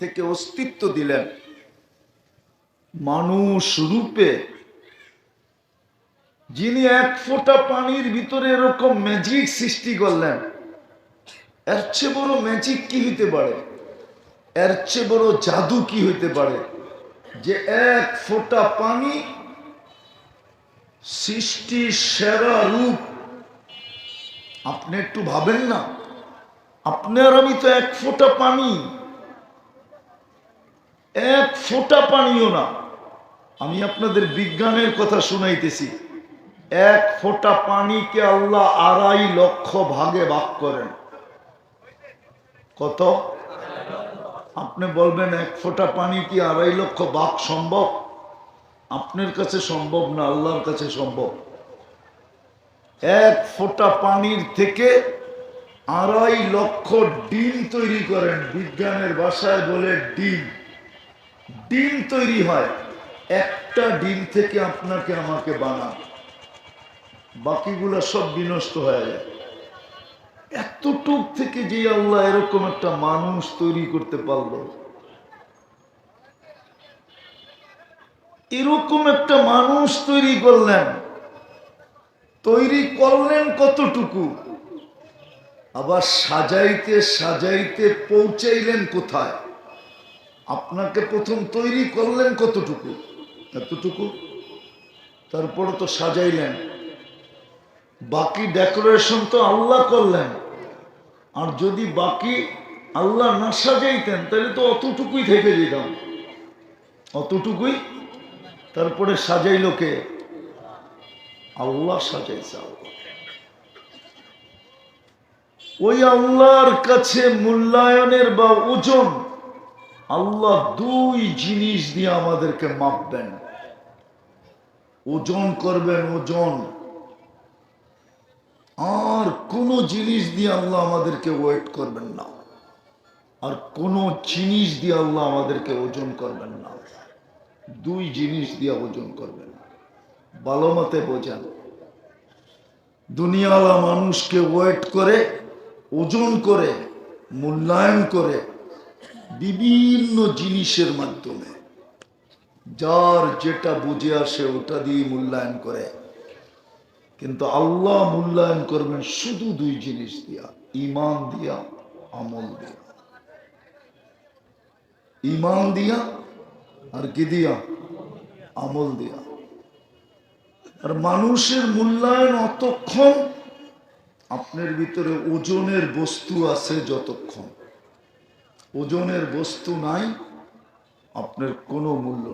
থেকে অস্তিত্ব দিলেন। মানুষ রূপে যিনি এক ফোঁটা পানির ভিতরে এরকম ম্যাজিক সৃষ্টি করলেন, এর চেয়ে বড় ম্যাজিক কি হইতে পারে? এর চেয়ে বড় জাদু কি হইতে পারে? যে এক ফোঁটা পানি সৃষ্টি সেরা রূপ, আপনি একটু ভাবেন না? আপনার আমি তো এক ফোঁটা পানি এক ফোঁটা পানিও না। আমি আপনাদের বিজ্ঞানের কথা শুনাইতেছি। এক ফোঁটা পানিকে আল্লাহ আড়াই লক্ষ ভাগে ভাগ করেন। কত? আপনি বলবেন এক ফোঁটা পানি কি আড়াই লক্ষ ভাগ সম্ভব? আপনার কাছে সম্ভব না, আল্লাহর কাছে সম্ভব। এক ফোঁটা পানির থেকে আড়াই লক্ষ ডিম তৈরি করেন। বিজ্ঞানের ভাষায় বলে ডিম। ডিম তৈরি হয়। একটা ডিম থেকে আপনাকে আমাকে বানান। বাকিগুলো সব বিনষ্ট হয়ে যায়। এতটুক থেকে যে আল্লাহ এরকম একটা মানুষ তৈরি করতে পারল। এরকম একটা মানুষ তৈরি করলেন। তৈরি করলেন কতটুকু? আবার সাজাইতে সাজাইতে পৌঁছাইলেন কোথায়? আপনাকে প্রথম তৈরি করলেন কতটুকু? এতটুকু? তারপরে তো সাজাইলেন। বাকি ডেকোরেশন তো আল্লাহ করলেন। আর যদি বাকি আল্লাহ না সাজাইতেন, তাহলে তো অতটুকুই থেকে যেতাম। অতটুকুই? তারপরে সাজাইল কে? আল্লাহ সাজাইছে ওই আল্লাহর কাছে মূল্যায়নের বা ওজন আল্লাহ দুই জিনিস দিয়ে আমাদেরকে মাপবেন। ওজন করবেন ওজন। আর কোন জিনিস দিয়ে আল্লাহ আমাদেরকে ওয়েট করবেন না। আর কোন জিনিস দিয়ে আল্লাহ আমাদেরকে ওজন করবেন না। দুই জিনিস দিয়ে ওজন করবেন। ভালো মতে বোঝান। দুনিয়াওয়ালা মানুষকে ওয়েট করে, ওজন করে, মূল্যায়ন করে বিভিন্ন জিনিসের মাধ্যমে। যার যেটা বুঝে আসে ওটা দিয়ে মূল্যায়ন করে। কিন্তু আল্লাহ মূল্যায়ন করবেন শুধু দুই জিনিস দিয়া ইমান দিয়া, আমল দিয়া। ইমান দিয়া আর কি দিয়া? আমল দিয়া। আর মানুষের মূল্যায়ন অতক্ষণ আপনার ভিতরে ওজনের বস্তু আছে যতক্ষণ। ওজনের বস্তু নাই আপনার কোনো মূল্য